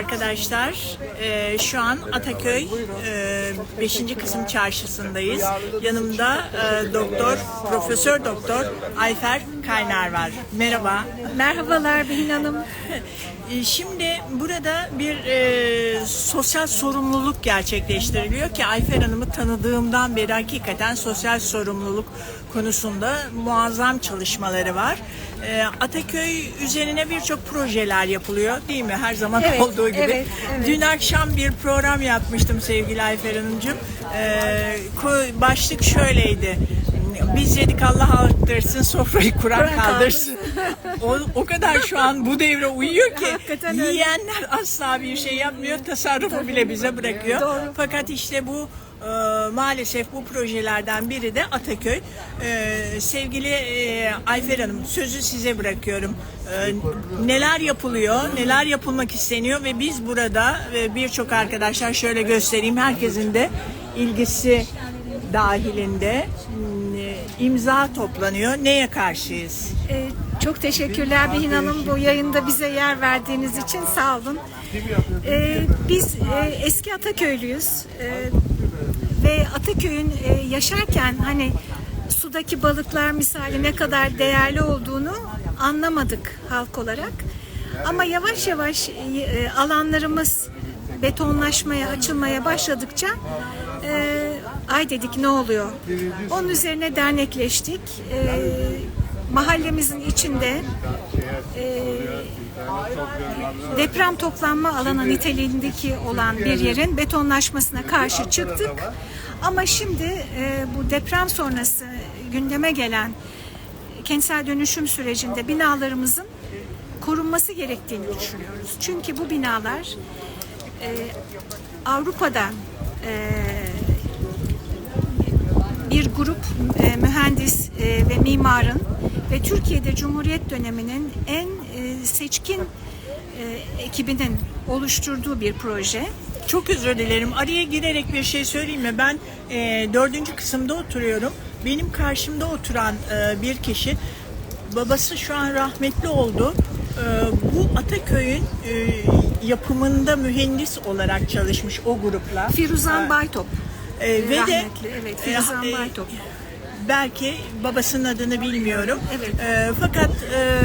arkadaşlar. Ee, şu an Ataköy e, 5. kısım çarşısındayız. Yanımda e, doktor, profesör doktor Ayfer Kaynar var. Merhaba. Merhabalar Behin Hanım. E, Şimdi burada bir e, sosyal sorumluluk gerçekleştiriliyor ki Ayfer Hanım'ı tanıdığımdan beri hakikaten sosyal sorumluluk konusunda muazzam çalışmaları var. E, Ataköy üzerine birçok projeler yapılıyor değil mi? Her zaman Evet, olduğu gibi. evet, evet. Dün akşam bir program yapmıştım sevgili Ayfer Hanımcığım. E, başlık şöyleydi. Biz yedik Allah arttırsın, sofrayı kuran kaldırsın. o, o kadar şu an bu devre uyuyor ki Hakikaten öyle. yiyenler asla bir şey yapmıyor. Tasarrufu bile bize bırakıyor. Doğru. Fakat işte bu e, maalesef bu projelerden biri de Ataköy. E, sevgili e, Ayfer Hanım sözü size bırakıyorum. E, neler yapılıyor, neler yapılmak isteniyor ve biz burada ve birçok arkadaşlar şöyle göstereyim herkesin de ilgisi dahilinde imza toplanıyor. Neye karşıyız? Ee, çok teşekkürler Behin Hanım bu yayında bize yer verdiğiniz için sağ olun. Ee, biz e, eski Ataköylüyüz Ee, ve Ataköy'ün e, yaşarken hani sudaki balıklar misali ne kadar değerli olduğunu anlamadık halk olarak. Ama yavaş yavaş e, alanlarımız betonlaşmaya, açılmaya başladıkça e, ay dedik ne oluyor? Onun üzerine dernekleştik. E, mahallemizin içinde e, deprem toplanma alanı niteliğindeki olan bir yerin betonlaşmasına karşı çıktık. Ama şimdi e, bu deprem sonrası gündeme gelen kentsel dönüşüm sürecinde binalarımızın korunması gerektiğini düşünüyoruz. Çünkü bu binalar e, Avrupa'dan e, bir grup e, mühendis e, ve mimarın ve Türkiye'de Cumhuriyet döneminin en e, seçkin e, ekibinin oluşturduğu bir proje. Çok özür dilerim. Araya girerek bir şey söyleyeyim mi? Ben e, dördüncü kısımda oturuyorum. Benim karşımda oturan e, bir kişi, babası şu an rahmetli oldu. E, bu Ataköy'ün e, yapımında mühendis olarak çalışmış o grupla. Firuzan Baytop. E, ve de evet, Firuzan e, Baytop. belki babasının adını bilmiyorum. Evet. E, fakat e,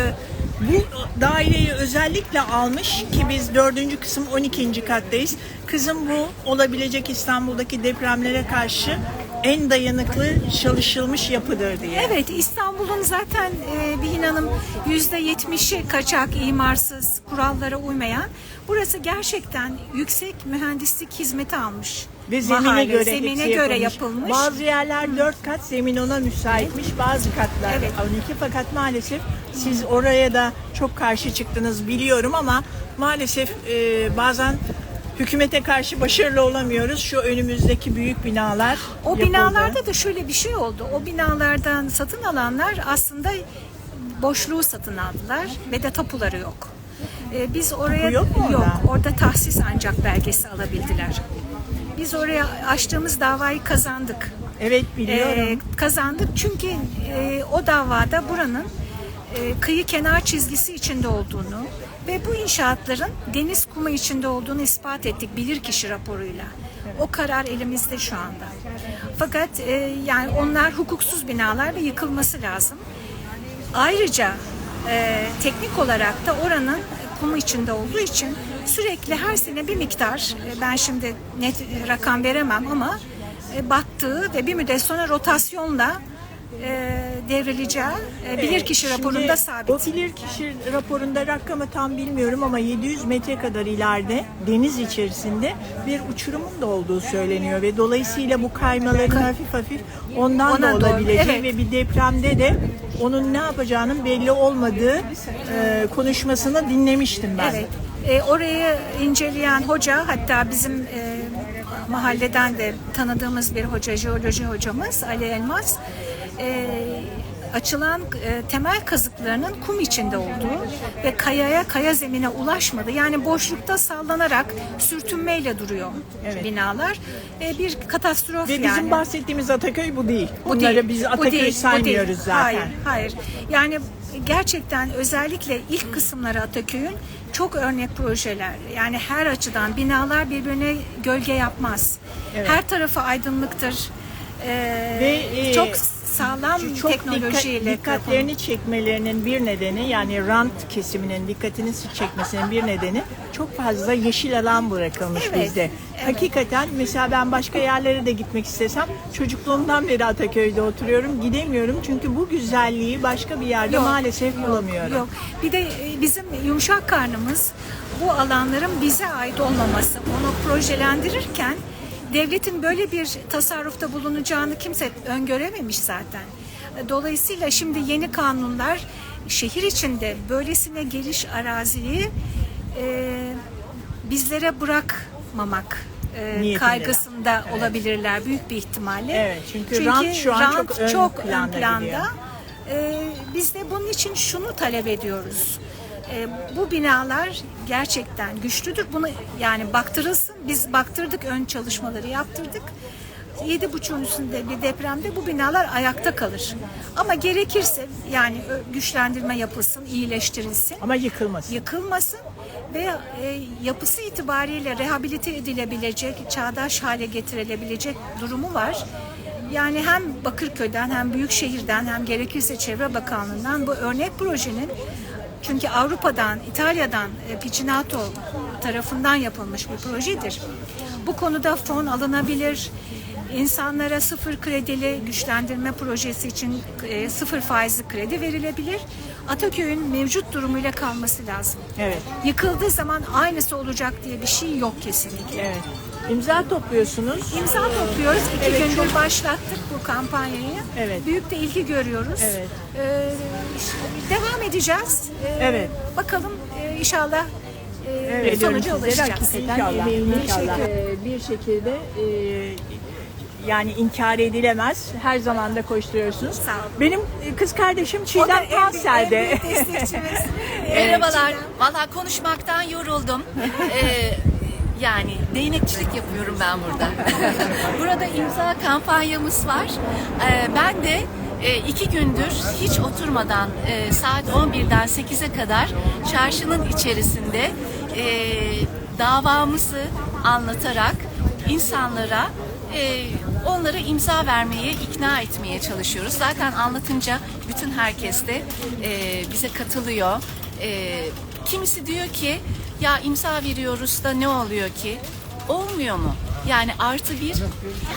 bu daireyi özellikle almış ki biz dördüncü kısım 12. kattayız. Kızım bu olabilecek İstanbul'daki depremlere karşı en dayanıklı çalışılmış yapıdır diye. Evet İstanbul'un zaten e, Bihin Hanım yüzde yetmişi kaçak, imarsız, kurallara uymayan. Burası gerçekten yüksek mühendislik hizmeti almış. Ve zemine Mahalle, göre zemine göre yapılmış. Bazı yerler dört kat zemin ona müsaitmiş. Bazı katlar Evet. 12 fakat maalesef siz oraya da çok karşı çıktınız biliyorum ama maalesef e, bazen hükümete karşı başarılı olamıyoruz. Şu önümüzdeki büyük binalar O yapıldı. binalarda da şöyle bir şey oldu. O binalardan satın alanlar aslında boşluğu satın aldılar ve de tapuları yok. Ee, biz oraya yok mu orada? orada tahsis ancak belgesi alabildiler. Biz oraya açtığımız davayı kazandık. Evet biliyorum. Ee, kazandık çünkü e, o davada buranın e, kıyı kenar çizgisi içinde olduğunu ve bu inşaatların deniz kumu içinde olduğunu ispat ettik bilirkişi raporuyla. O karar elimizde şu anda. Fakat e, yani onlar hukuksuz binalar ve yıkılması lazım. Ayrıca e, teknik olarak da oranın kumu içinde olduğu için sürekli her sene bir miktar, e, ben şimdi net rakam veremem ama e, battığı ve bir müddet sonra rotasyonla e, devrileceği e, bilirkişi Şimdi raporunda sabit. O bilirkişi raporunda rakamı tam bilmiyorum ama 700 metre kadar ileride deniz içerisinde bir uçurumun da olduğu söyleniyor ve dolayısıyla bu kaymaların hafif hafif ondan Ona da doğru, olabileceği evet. ve bir depremde de onun ne yapacağının belli olmadığı e, konuşmasını dinlemiştim ben. Evet. E, orayı inceleyen hoca hatta bizim e, mahalleden de tanıdığımız bir hoca, jeoloji hocamız Ali Elmas. E, açılan e, temel kazıklarının kum içinde olduğu ve kayaya, kaya zemine ulaşmadı. Yani boşlukta sallanarak sürtünmeyle duruyor binalar. E, bir katastrof Ve yani. bizim bahsettiğimiz Ataköy bu değil. Bu Bunları değil, biz Ataköy değil, saymıyoruz değil. zaten. Hayır, hayır. Yani gerçekten özellikle ilk kısımları Ataköy'ün çok örnek projeler. Yani her açıdan binalar birbirine gölge yapmaz. Evet. Her tarafı aydınlıktır. Ee, Ve, e, çok sağlam çok teknolojiyle dikkat, dikkatlerini çekmelerinin bir nedeni yani rant kesiminin dikkatini çekmesinin bir nedeni çok fazla yeşil alan bırakılmış Evet, bizde. evet. Hakikaten mesela ben başka yerlere de gitmek istesem çocukluğumdan beri Ataköy'de oturuyorum gidemiyorum çünkü bu güzelliği başka bir yerde Yok, maalesef bulamıyorum. Yok. Bir de e, bizim yumuşak karnımız bu alanların bize ait olmaması. Onu projelendirirken devletin böyle bir tasarrufta bulunacağını kimse öngörememiş zaten. Dolayısıyla şimdi yeni kanunlar şehir içinde böylesine geniş araziyi e, bizlere bırakmamak e, kaygısında olabilirler büyük bir ihtimalle. Evet, çünkü rant şu an çok ön çok planda ön planda. gidiyor. Ee, biz de bunun için şunu talep ediyoruz. Ee, bu binalar gerçekten güçlüdür. Bunu yani baktırılsın. Biz baktırdık, ön çalışmaları yaptırdık. Yedi buçuğun üstünde bir depremde bu binalar ayakta kalır. Ama gerekirse yani güçlendirme yapılsın, iyileştirilsin Ama yıkılmasın. yıkılmasın ve e, yapısı itibariyle rehabilite edilebilecek, çağdaş hale getirilebilecek durumu var. Yani hem Bakırköy'den hem Büyükşehir'den hem gerekirse Çevre Bakanlığı'ndan bu örnek projenin çünkü Avrupa'dan, İtalya'dan e, Picinato tarafından yapılmış bir projedir. Bu konuda fon alınabilir. İnsanlara sıfır kredili güçlendirme projesi için e, sıfır faizli kredi verilebilir. Ataköy'ün mevcut durumuyla kalması lazım. Evet. Yıkıldığı zaman aynısı olacak diye bir şey yok kesinlikle. Evet. İmza topluyorsunuz. İmza topluyoruz. İki Evet, gündür çok- başlattık bu kampanyayı. Evet. Büyük de ilgi görüyoruz. Evet. Ee, devam edeceğiz. Ee, Evet. Bakalım e, inşallah e, Evet, sonuca ulaşacağız. emeğiniz Ee, bir şekilde e, yani inkar edilemez. Her zaman da koşturuyorsunuz. Sağ olun. Benim e, kız kardeşim Çiğdem destekçimiz. Merhabalar. Valla konuşmaktan yoruldum. Ee, yani değnekçilik yapıyorum ben burada. burada imza kampanyamız var. Ee, ben de e, iki gündür hiç oturmadan e, saat 11'den 8'e kadar çarşının içerisinde e, davamızı anlatarak insanlara onlara imza vermeye, ikna etmeye çalışıyoruz. Zaten anlatınca bütün herkes de bize katılıyor. Kimisi diyor ki ya imza veriyoruz da ne oluyor ki? Olmuyor mu? Yani artı bir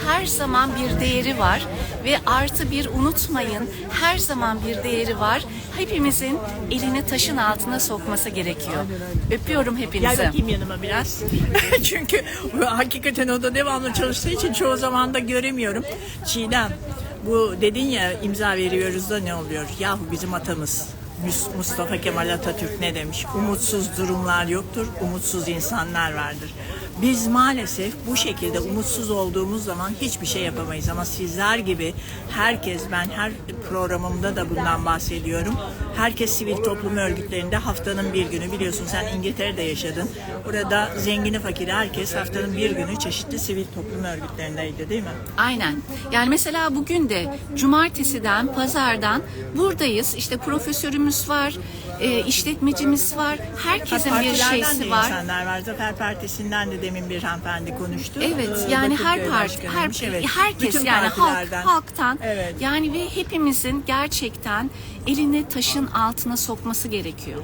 her zaman bir değeri var ve artı bir unutmayın her zaman bir değeri var. Hepimizin elini taşın altına sokması gerekiyor. Öpüyorum Gel hepinizi. bakayım yanıma biraz. Çünkü hakikaten o da devamlı çalıştığı için çoğu zaman da göremiyorum. Çiğdem bu dedin ya imza veriyoruz da ne oluyor? Yahu bizim atamız Mustafa Kemal Atatürk ne demiş? Umutsuz durumlar yoktur, umutsuz insanlar vardır. Biz maalesef bu şekilde umutsuz olduğumuz zaman hiçbir şey yapamayız ama sizler gibi herkes ben her programımda da bundan bahsediyorum. Herkes sivil toplum örgütlerinde haftanın bir günü biliyorsun sen İngiltere'de yaşadın. Orada zengini fakiri herkes haftanın bir günü çeşitli sivil toplum örgütlerindeydi değil mi? Aynen. Yani mesela bugün de cumartesiden, pazardan buradayız. İşte profesörümüz var, e, işletmecimiz var. Herkesin bir şeysi de var. insanlar var. Zafer Partisi'nden de demin bir hanımefendi konuştu. Evet Ee, yani her parti, her başkanıymış. Evet. herkes Bütün yani halk, halktan Evet. yani ve hepimizin gerçekten elini taşın altına sokması gerekiyor.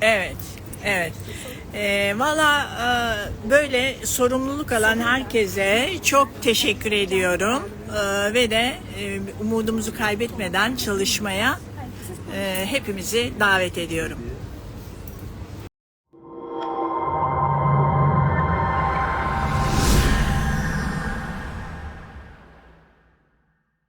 Evet, evet. Ee, Valla e, böyle sorumluluk alan herkese çok teşekkür ediyorum. Ee, ve de e, umudumuzu kaybetmeden çalışmaya e, hepimizi davet ediyorum.